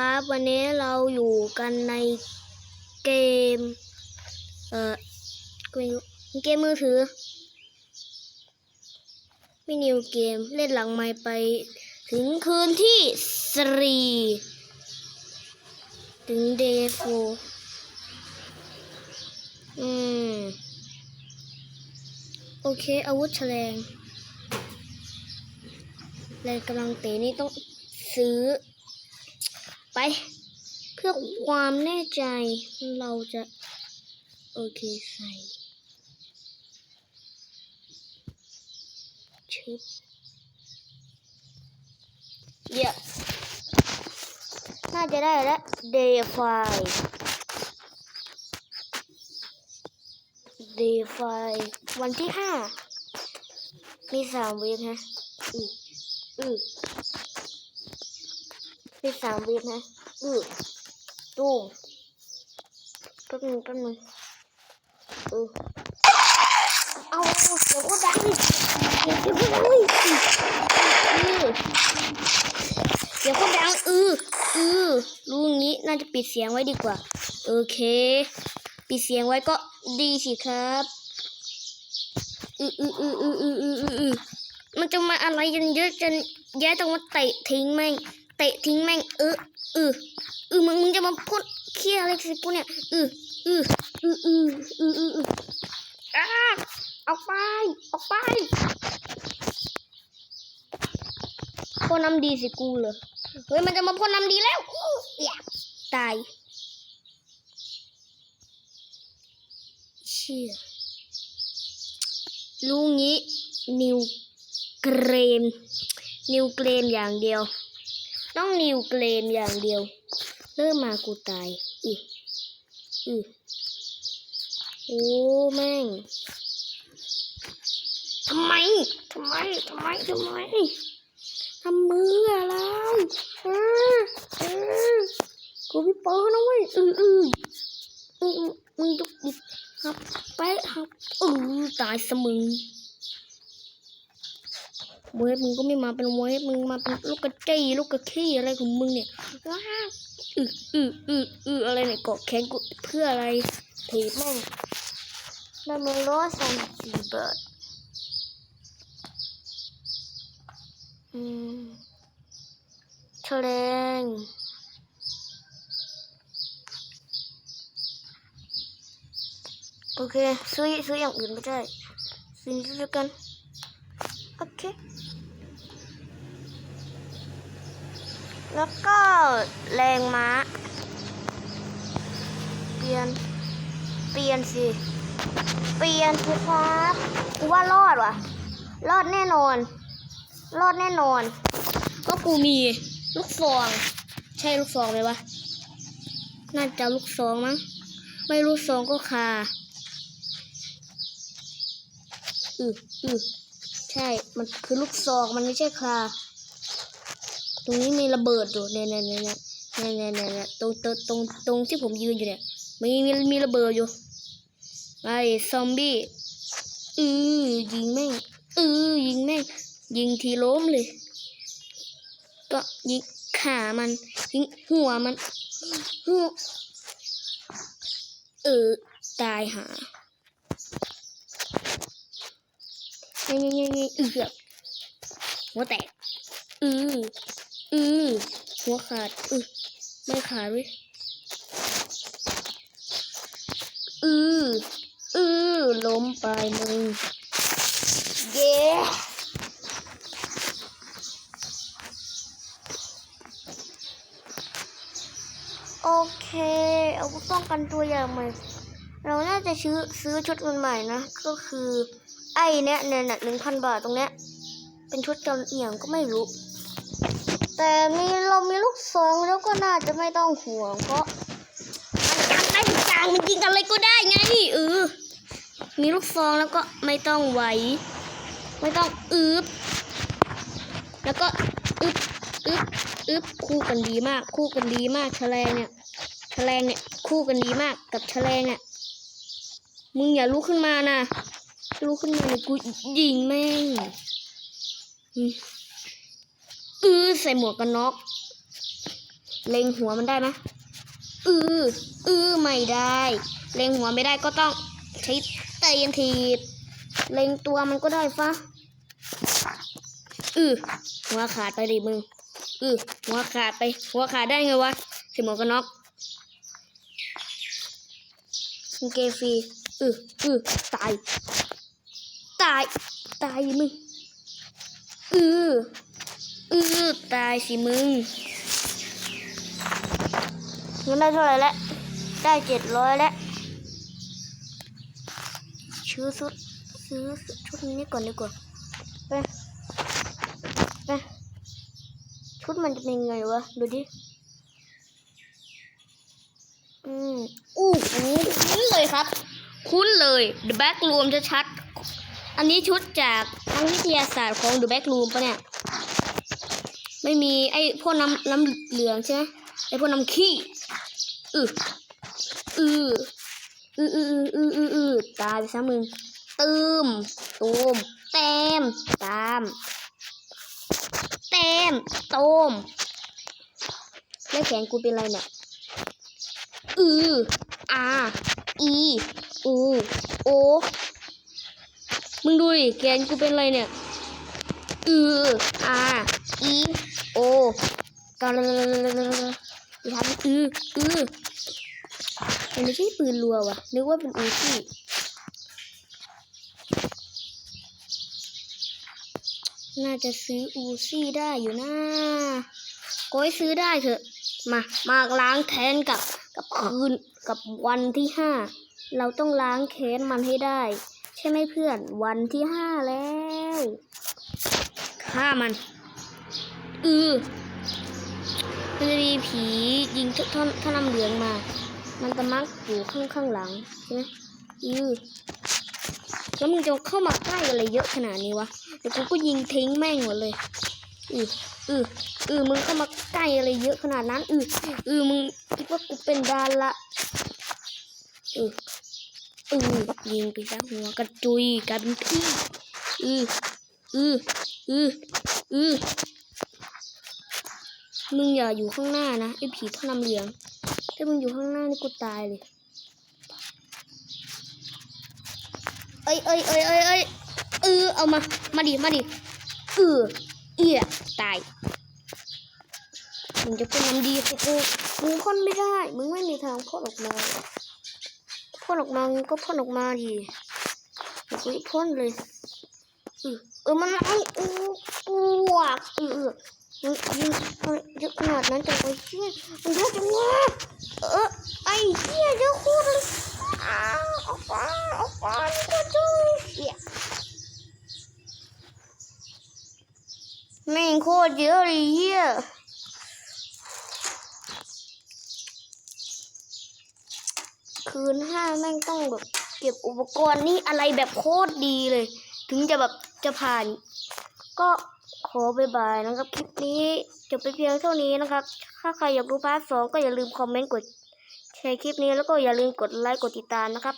ครับวันนี้เราอยู่กันในเกม เอ่อกูไม่รู้เกมมือถือไม่นิวเกมเล่นหลังไม้ไป ถึงคืนที่สีถึงเดย์โฟอืม โอเค อาวุธแฉลงแรงกำลังเตะนี่ต้องซื้อ ไปเพื่อความแน่ใจเราจะโอเคใส่ชึบเดี๋ยวน่าจะได้แล้ว day five day five วันที่ห้ามีสามวินะอืออือ มีสามวินะอือตู้มแป๊บนึงแป๊บนึงเออเอาเดี๋ยวก็ดังดิเดี๋ยวก็ดังดิอือเดี๋ยวก็ดังอืออือรู้งี้น่าจะปิดเสียงไว้ดีกว่า โอเค ปิดเสียงไว้ก็ดีสิครับอืออืออืออืออืออือมันจะมาอะไรกันเยอะจนแย่ต้องมาเตะทิ้งแม่ง เตะทิ้งแม่งเออเออเออมึงมึงจะมาพูดเคี้ยอะไรสิกูเนี่ยเออเออเออเออเออเอออาอ้าออกไปออกไปพ่อน้ำดีสิกูเหรอเฮ้ยมันจะมาพ่นน้ำดีแล้วอย่าตายเชี่ยลุงนี้นิวเกรมนิวเกรมอย่างเดียว ต้องนิวเกรมอย่างเดียว เริ่มมากูตายอืออือโอ้แม่งทำไมทำไมทำไมทำไมทำมืออะไรเออเออกูพี่เปิ้ลนะเว้ยอืออืออืออือมึงจุกดิบครับไปครับอือตายสมึง เวฟมึงก็ไม่มาเป็นเวฟมึงมาเป็นลูกกระจี้ลูกกระขี้อะไรของมึงเนี่ยว้าอืออืออืออืออะไรเนี่ยเกาะแขนกูเพื่ออะไรถีบแม่งได้มาล้อสามสี่บาทอืมแฉลงโอเค ซื้อซื้ออย่างอื่นไม่ได้ซื้อนี้ด้วยกัน เค แล้วก็แรงม้า เปลี่ยน เปลี่ยนสิ เปลี่ยนสิครับกูว่ารอดว่ะ รอดแน่นอน รอดแน่นอน ก็กูมีลูกซอง ใช่ลูกซองไหมวะ น่าจะลูกซองมั้ง ไม่ลูกซองก็คาอืออือ ใช่ มันคือลูกซองมันไม่ใช่คาตรงนี้มีระเบิดอยู่เนี่ยเนี่ยเนี่ยเนี่ยเนี่ยเนี่ยเนี่ยตรงตรงตรงตรงที่ผมยืนอยู่เนี่ยมีมีมีระเบิดอยู่ไอ้ซอมบี้อือยิงแม่งอือยิงแม่งยิงทีล้มเลย ก็ยิงขามันยิงหัวมันหัวเออตายหา นี่นี่นี่นี่เอือกหัวแตก อืออือหัวขาด อือไม่ขาดเว้ยอืออือล้มไปมึงเย้โอเค เอาป้องกันตัวอย่างใหม่ เราน่าจะซื้อซื้อชุดใหม่นะ ก็คือ ไอ้เนี่ยเนี่ยหนึ่งพันบาทตรงเนี้ย เป็นชุดกันเอียงก็ไม่รู้ แต่มีเรามีลูกซองแล้วก็น่าจะไม่ต้องห่วงเพราะมันกันได้ทุกอย่างมันยิงอะไรก็ได้ไงเออมีลูกซองแล้วก็ไม่ต้องไหว ไม่ต้องอึบแล้วก็อึบอึบอึบคู่กันดีมาก คู่กันดีมากแฉลงเนี่ยแฉลงเนี่ยคู่กันดีมากกับแฉลงเนี่ยมึงอย่าลุกขึ้นมานะ ลุกขึ้นมาเนี่ยกูยิงแม่งอือใส่หมวกกันน็อกเล็งหัวมันได้ไหมอืออือไม่ได้ เล็งหัวไม่ได้ก็ต้องใช้เตยนทีบเล็งตัวมันก็ได้ฟะอือหัวขาดไปดิมึงอือหัวขาดไป หัวขาดได้ไงวะใส่หมวกกันน็อกเกฟรีอืออือตายาย ตายดิมึง อือ อือ ตายสิมึงเงินได้เท่าไหร่แล้ว ได้เจ็ดร้อยแล้วซื้อชุดซื้อชุดนี้ก่อนดีกว่าไปไปชุดมันจะเป็นไงวะ ดูดิ อืมอู้หูคุ้นเลยครับ คุ้นเลย The Back Room จะชัด อันนี้ชุดจากทางวิทยาศาสตร์ของ The Back Room ปะเนี่ย ไม่มีไอ้พวกน้ำน้ำเหลืองใช่ไหมไอ้พวกน้ำขี้อืออืออืออืออืออืออือตายไปซะมึงตืมตูมเต็มตามเต็มตูมแล้วแขนกูเป็นไรเนี่ยอืออาอีอูโอ มึงดูดิแขนกูเป็นอะไรเนี่ยอืออาอีโอตอนทำอืออือมันไม่ใช่ปืนรัววะนึกว่าเป็นอูซี่น่าจะซื้ออูซี่ได้อยู่นะก็ให้ซื้อได้เถอะ มา มาล้างแค้นกับ กับคืนกับวันที่ห้า เราต้องล้างแค้นมันให้ได้ ใช่ไหมเพื่อน วันที่ห้าแล้วฆ่ามัน อือมันจะมีผียิงท่อนท่อนน้ำเหลืองมา มันจะมักอยู่ข้างข้างหลังใช่ไหมอือแล้วมึงจะเข้ามาใกล้อะไรเยอะขนาดนี้วะ เดี๋ยวกูก็ยิงทิ้งแม่งหมดเลย อืออืออือมึงเข้ามาใกล้อะไรเยอะขนาดนั้น อืออือมึงคิดว่ากูเป็นดาละอือ อือยิงไปซะหัวกระจุยกลายเป็นพี่อืออืออืออือมึงอย่าอยู่ข้างหน้านะไอ้ผีท่อนำเหลือง ถ้ามึงอยู่ข้างหน้านี่กูตายเลยเอ้ยเอ้ยเอ้ยเอ้ยเอ้ยเออเอามา มาดิ มาดิเออเอี่ยตาย มึงจะเป็นน้ำดีกูกูมึงพ่นไม่ได้ มึงไม่มีทางพ่นออกมา พ่นออกมาก็พ่นออกมาดิเดี๋ยวกูพ่นเลยเออมันเอาอูปวกเออเออมึงยิงเยอะขนาดนั้นจังไอ้เหี้ยมันเยอะจังวะเออไอ้เหี้ยเยอะโคตรเลยอ้าวออกไปออกไปก็จุยเหี้ยแม่งโคตรเยอะเลยเหี้ย คืนห้าแม่งต้องแบบเก็บอุปกรณ์นี่อะไรแบบโคตรดีเลย ถึงจะแบบจะผ่าน ก็ขอบายบายนะครับ คลิปนี้จบไปเพียงเท่านี้นะครับ ถ้าใครอยากดูพาร์ทสองก็อย่าลืมคอมเมนต์กดแชร์คลิปนี้แล้วก็อย่าลืมกดไลค์กดติดตามนะครับ